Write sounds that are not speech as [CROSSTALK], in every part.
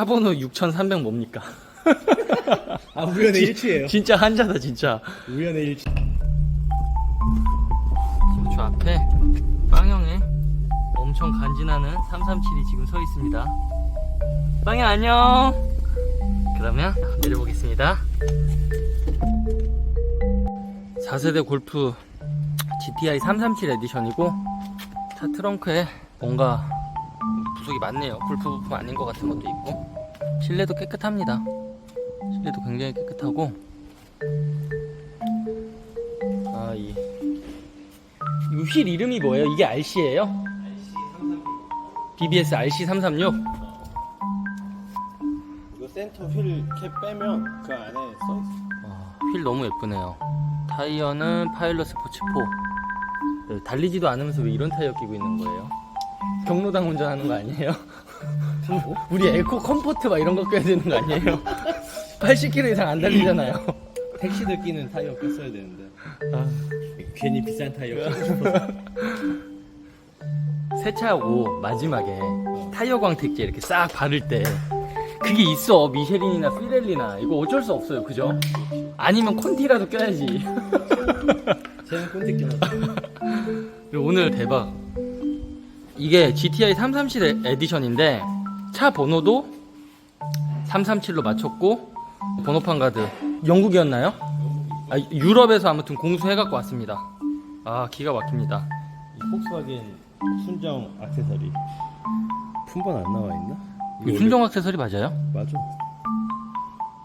차 번호 6300 뭡니까? [LAUGHS] 아 우연의 일치예요. 진짜 한자다 진짜. 우연의 일치. 지금 저 앞에 빵형에 엄청 간지나는 337이 지금 서 있습니다. 빵형 안녕. 그러면 내려보겠습니다. 4세대 골프 GTI 337 에디션이고 차 트렁크에 뭔가 부속이 많네요. 골프 부품 아닌 것 같은 것도 있고 실내도 깨끗합니다. 실내도 굉장히 깨끗하고 아 이 이거 휠 이름이 뭐예요? 이게 RC예요? BBS RC336? 이거 센터 휠캡 빼면 그 안에 써 있어. 휠 너무 예쁘네요. 타이어는 파일럿 스포츠 4. 네, 달리지도 않으면서 왜 이런 타이어 끼고 있는 거예요? 경로당 운전하는 거 아니에요? [LAUGHS] 우리 에코 컴포트 막 이런 거 껴야 되는 거 아니에요? [LAUGHS] 80km 이상 안 달리잖아요. [LAUGHS] 택시들 끼는 타이어 꼈어야 되는데 아. 괜히 비싼 타이어 끼고 싶어서. [LAUGHS] 세차하고 마지막에 타이어 광택제 이렇게 싹 바를 때 그게 있어 미쉐린이나 피렐리나 이거 어쩔 수 없어요 그죠? 아니면 콘티라도 껴야지 쟤는 꼰대. 그리고 오늘 대박 이게 GTI 337 에디션인데 차 번호도 337로 맞췄고 번호판 가드 영국이었나요? 아, 유럽에서 아무튼 공수해갖고 왔습니다 아 기가 막힙니다 이 폭스바겐 순정 액세서리 품번 안 나와 있나? 이거 순정 액세서리 맞아요? 맞아.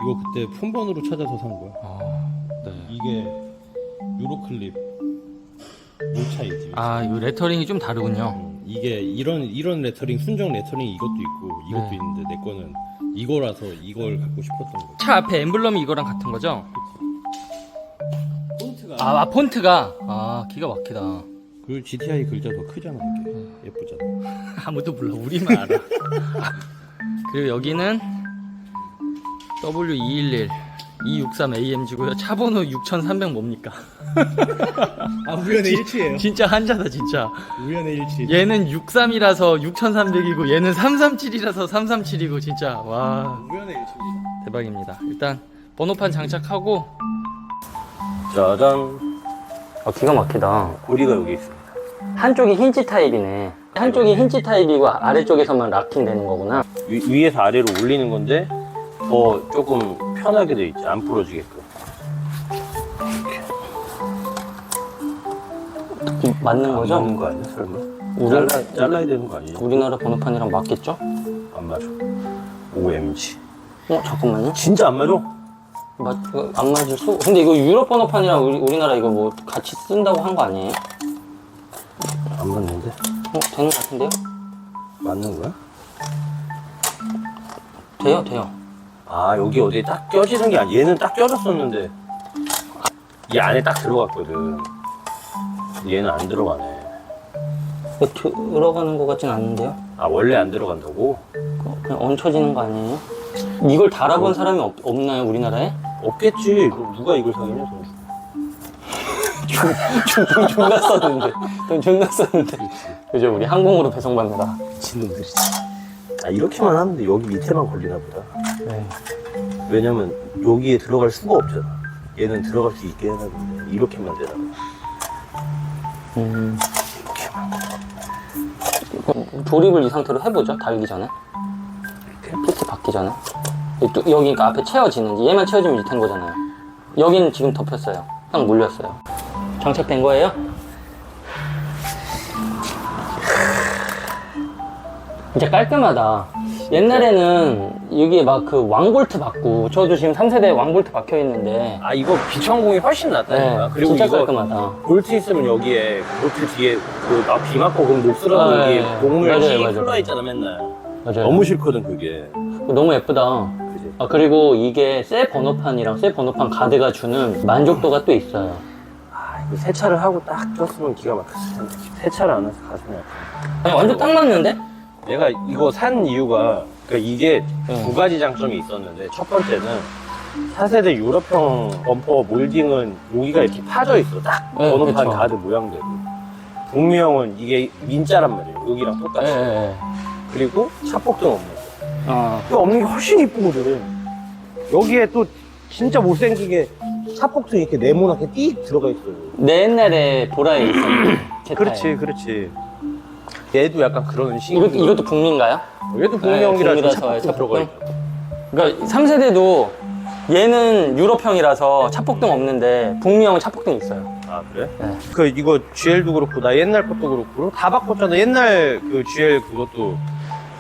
이거 그때 품번으로 찾아서 산 거야. 아, 네. 이게 유로클립 요 차이지. 아, 이 레터링이 좀 다르군요. 음, 이게 이런 이런 레터링 순정 레터링 이것도 있고 이것도 네. 있는데 내 거는 이거라서 이걸 갖고 싶었던 거. 차 앞에 엠블럼이 이거랑 같은 거죠? 폰트가 아, 아, 폰트가 아 기가 막히다. 그 GTI 글자 더 크잖아 이게 예쁘잖아. [LAUGHS] 아무도 몰라, 우리만 알아. [LAUGHS] 그리고 여기는 W211 263 AMG고요. 차 번호 6300 뭡니까? [LAUGHS] 아 우연의 일치예요. 진짜 한자다 진짜. 우연의 일치. 얘는 63이라서 6300이고 얘는 337이라서 337이고 진짜 와 우연의 일치입니다. 대박입니다. 일단 번호판 장착하고 짜잔. 아 기가 막히다. 고리가 여기 있습니다. 한쪽이 힌지 타입이네. 한쪽이 힌지 타입이고 아래쪽에서만 락킹 되는 거구나. 위, 에서 아래로 올리는 건데 더 조금 편하게 돼 있지 안 부러지게끔. 맞는 거죠? 맞는 거 아니야 설마? 우리- 잘라, 잘라야 되는 거 아니야? 우리나라 번호판이랑 맞겠죠? 안 맞아. OMG. 어 잠깐만요. 진짜 안 맞아? 맞, 이거 안 맞을 수? 근데 이거 유럽 번호판이랑 우리, 우리나라 이거 뭐 같이 쓴다고 한 거 아니에요? 안 맞는데? 어 되는 거 같은데요? 맞는 거야? 돼요 돼요. 아 여기 어디에 딱 껴지는 게 아니야 얘는 딱 껴졌었는데 이 안에 딱 들어갔거든 얘는 안 들어가네 이거 들어가는 거 같진 않는데요? 아 원래 안 들어간다고? 어, 그냥 얹혀지는 거 아니에요? 이걸 달아본 사람이 없, 없나요 우리나라에? 없겠지 그럼 누가 이걸 사겠냐 돈 주고. 돈 존나 썼는데 돈 존나 썼는데 그죠 우리 항공으로 배송받느라 미친놈들이지 아 이렇게만 하면 돼 여기 밑에만 걸리나 보다. 네. 왜냐면 여기에 들어갈 수가 없잖아. 얘는 들어갈 수 있게 해야 되는데 이렇게만 되나 봐 음. 그럼 조립을 이 상태로 해보죠 달기 전에. PT 받기 전에. 여기 또- 여기 그러니까 앞에 채워지는지 얘만 채워지면 된 거잖아요. 여기는 지금 덮였어요. 딱 물렸어요. 장착된 거예요? 이제 깔끔하다. 옛날에는 여기에 막그 왕볼트 받고 저도 지금 3세대 왕볼트 박혀 있는데. 아 이거 비천공이 훨씬 낫다니까 네, 그리고 진짜 이거 깔끔하다. 볼트 있으면 여기에 볼트 뒤에 그비 맞고 그럼 못 쓰라고 아, 여기 예. 동물 맞아요, 씩 맞아요. 흘러 있잖아 맨날. 맞아요. 너무 싫거든 그게. 너무 예쁘다. 그지? 아 그리고 이게 새 번호판이랑 새 번호판 가드가 주는 만족도가 또 있어요. 아 이거 세차를 하고 딱 쪘으면 기가 막혔을 텐데. 세차를 안 해서 가슴이 아파 아니, 완전 딱 맞는데? 내가 이거 산 이유가 그러니까 이게 네. 두 가지 장점이 있었는데 첫 번째는 4세대 유럽형 범퍼 몰딩은 여기가 이렇게 파져 있어 딱 네, 번호판 그쵸. 가드 모양대로 북미형은 이게 민자란 말이에요 여기랑 똑같이 예, 예. 그리고 차폭등 없는 거 어. 이거 없는 게 훨씬 이쁘거든. 여기에 또 진짜 못생기게 샤폭도 이렇게 네모나게 띠 들어가 있어요. 내 옛날에 보라에 있었는데. 제 [CLEARS THROAT] 그렇지. 그렇지. 얘도 약간 그런 식. 이것도, 이것도 북미인가요? 어, 얘도 아, 북미형이라서 예, 좀 예, 들어가 그러니까 3세대도 얘는 유럽형이라서 찹볶등 없는데 북미형은 찹볶등이 있어요. 아 그래? 네. 그 이거 GL도 그렇고 나 옛날 것도 그렇고 다 바꿨잖아. 옛날 그 GL 그것도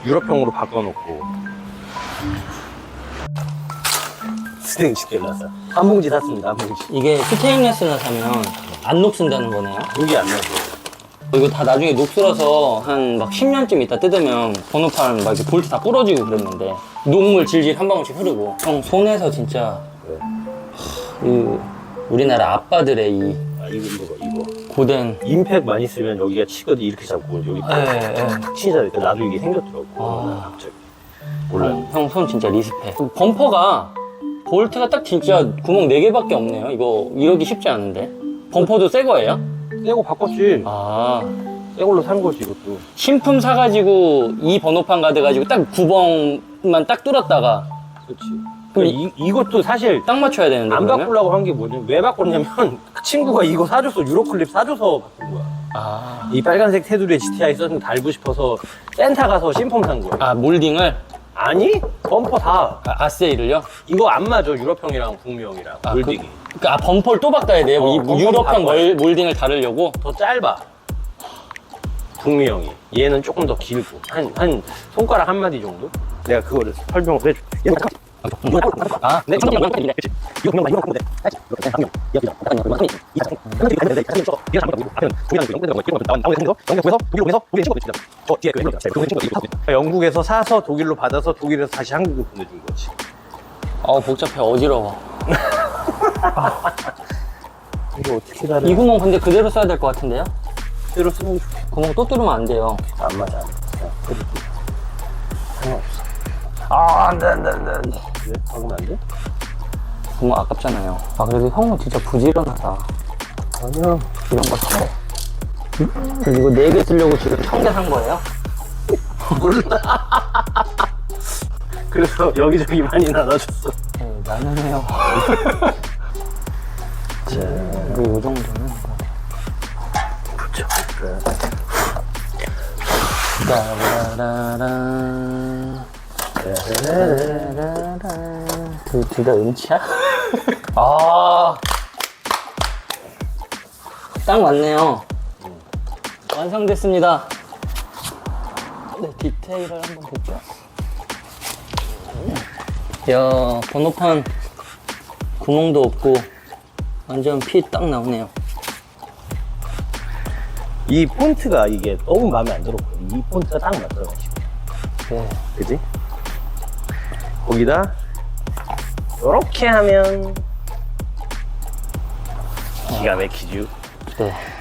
유럽형으로 바꿔놓고. 스테이 치킨 났어. 한 봉지 샀습니다. 한 봉지. 이게 스테인레스나 사면 안 녹슨다는 거네요. 여기 안 나서. 고. 이거 다 나중에 녹슬어서 한 막 10년쯤 있다 뜯으면 번호판 막 이렇게 볼트 다 부러지고 그랬는데 녹물 질질 한 방울씩 흐르고 형 손에서 진짜 그래. 그 우리나라 아빠들의 이 아 이거 이거 이거. 고된 임팩 많이 쓰면 여기가 치거든 이렇게 잡고 여기 예, 예. 치자 이렇게 나도 이게 생겼더라고. 아. 갑자기. 몰라. 형손 진짜 리스펙 그 범퍼가 볼트가 딱 진짜 구멍 4개밖에 없네요 이거 이러기 쉽지 않은데 범퍼도 새 거예요? 새거 바꿨지. 아 새 걸로 산 거지 이것도. 신품 사가지고 이 번호판 가져가지고 딱 구멍만 딱 뚫었다가 그렇지. 그럼 이, 이것도 사실 딱 맞춰야 되는데 안 그러면? 바꾸려고 한 게 뭐냐? 왜 바꿨냐면 그 [LAUGHS] 친구가 이거 사줬어 유로클립 사줘서 바꾼 거야. 아, 이 빨간색 테두리에 GTI 썼는데 달고 싶어서 센터 가서 신품 산 거야. 아 몰딩을 아니 범퍼 다 아, 아세이를요? 이거 안 맞아 유럽형이랑 북미형이랑 아, 몰딩이 그, 아 범퍼를 또 바꿔야 돼요? 어, 이 범퍼를 유럽형 바꿔야 멀, 몰딩을 다르려고? 더 짧아. 북미형이 얘는 조금 더 길고 한 한 손가락 한 마디 정도. 내가 그거를 설명을 해줄게. 얘는 아, 네, 이거 이거 이거 이거 이거 이거 이거 사실 이거 그냥 한명 여기다 이거 이 자동 한마디 가 면돼 영국에서 사서 독일로 받아서 독일에서 다시 한국으로 보내준 거지. 어 복잡해. 어지러워. [LAUGHS] 이거 어떻게 다른 이 구멍 근데 그대로 써야 될 것 같은데요? 대로 쓰면 좋겠다. 구멍 또 뚫으면 안 돼요. 안 맞아 상관없어 아 안 돼 안 돼 안 돼 그래? 박으면 안 돼? 구멍 아깝잖아요 아 그래도 형은 진짜 부지런하다 아니야 이런 거 쳐. 이거 네개 쓰려고 지금 청개 산 거예요? [LAUGHS] [LAUGHS] 그래서 여기저기 많이 나눠줬어 네, 나는 해요. 자 그리고 이 정도는. 붙여 그래. 따라라라. 둘다 음치야? [LAUGHS] 아. 딱 맞네요. 완성됐습니다. 네, 디테일을 한번 볼게요. 야, 번호판 구멍도 없고 완전 피 딱 나오네요. 이 폰트가 이게 너무 마음에 안 들었거든 이 폰트가 딱 맞더라고 지금 네. 그지? 거기다 이렇게 하면 기가 막히죠 네.